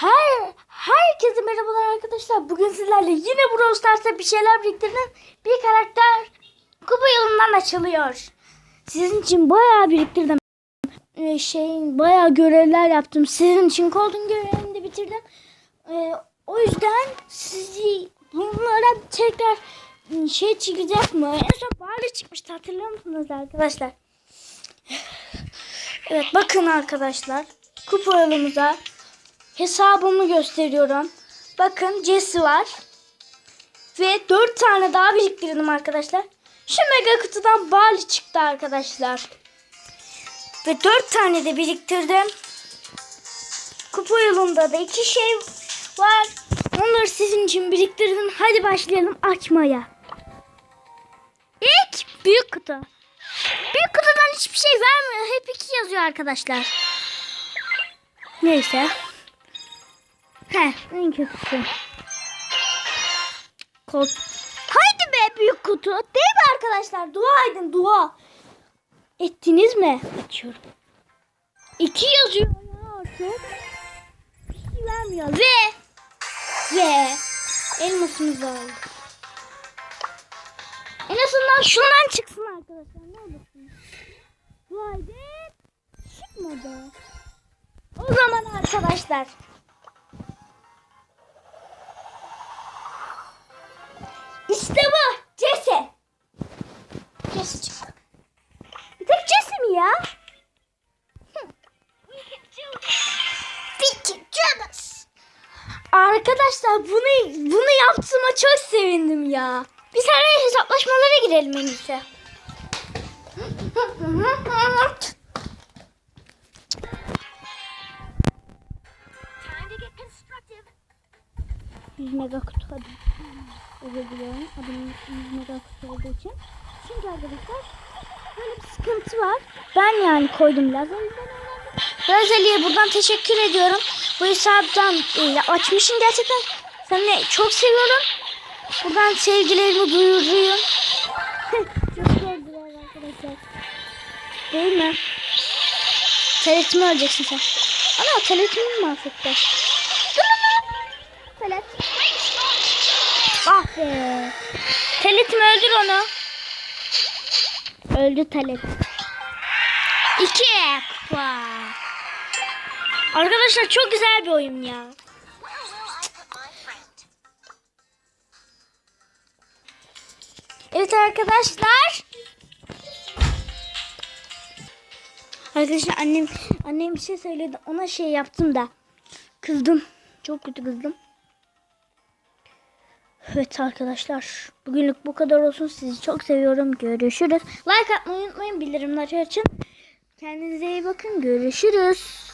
Her herkese merhabalar arkadaşlar. Bugün sizlerle yine Brawl Stars'ta bir şeyler biriktirdim. Bir karakter kupa yolundan açılıyor. Sizin için bayağı biriktirdim. Ee, şeyin bayağı görevler yaptım. Sizin için Golden görevini de bitirdim. Ee, o yüzden sizi bunlara tekrar ıı, şey çıkacak mı? En son Barley çıkmıştı hatırlıyor musunuz arkadaşlar? Evet bakın arkadaşlar. Kupa yolumuza hesabımı gösteriyorum. Bakın Jesse var. Ve 4 tane daha biriktirdim arkadaşlar. Şu mega kutudan Bali çıktı arkadaşlar. Ve 4 tane de biriktirdim. Kupa yolunda da 2 şey var. Onları sizin için biriktirdim. Hadi başlayalım açmaya. İlk büyük kutu. Büyük kutudan hiçbir şey vermiyor. Hep 2 yazıyor arkadaşlar. Neyse. He, en kötüsü. Kod. Haydi be büyük kutu. Değil mi arkadaşlar? Dua edin dua. Ettiniz mi? Açıyorum. İki yazıyor ya artık. Bir şey vermiyor. Ve ve elmasımızı aldık. En azından şundan çıksın arkadaşlar. Ne olursun. Dua edin. Çıkmadı. O zaman arkadaşlar İşte bu. Jesse. Jesse çıktı. Bir tek Jesse mi ya? Jonas. Arkadaşlar bunu bunu yaptığıma çok sevindim ya. Biz hemen hesaplaşmalara girelim en iyisi. Mega kutu hadi. Özür diliyorum. Adımın yüz mega kutu olduğu için. Çünkü arkadaşlar böyle bir sıkıntı var. Ben yani koydum biraz. Razeli'ye buradan teşekkür ediyorum. Bu hesaptan e, açmışım gerçekten. Seni çok seviyorum. Buradan sevgilerimi duyuruyorum. çok sevgiler arkadaşlar. Değil mi? Teletimi öleceksin sen. Ana teletimi mi mahvetti? Telet. Ah be. Teletimi öldür onu. Öldü Telet. İki kupa. Arkadaşlar çok güzel bir oyun ya. Evet arkadaşlar. Arkadaşlar annem annem bir şey söyledi. Ona şey yaptım da kızdım. Çok kötü kızdım. Evet arkadaşlar. Bugünlük bu kadar olsun. Sizi çok seviyorum. Görüşürüz. Like atmayı unutmayın. Bildirimleri açın. Kendinize iyi bakın. Görüşürüz.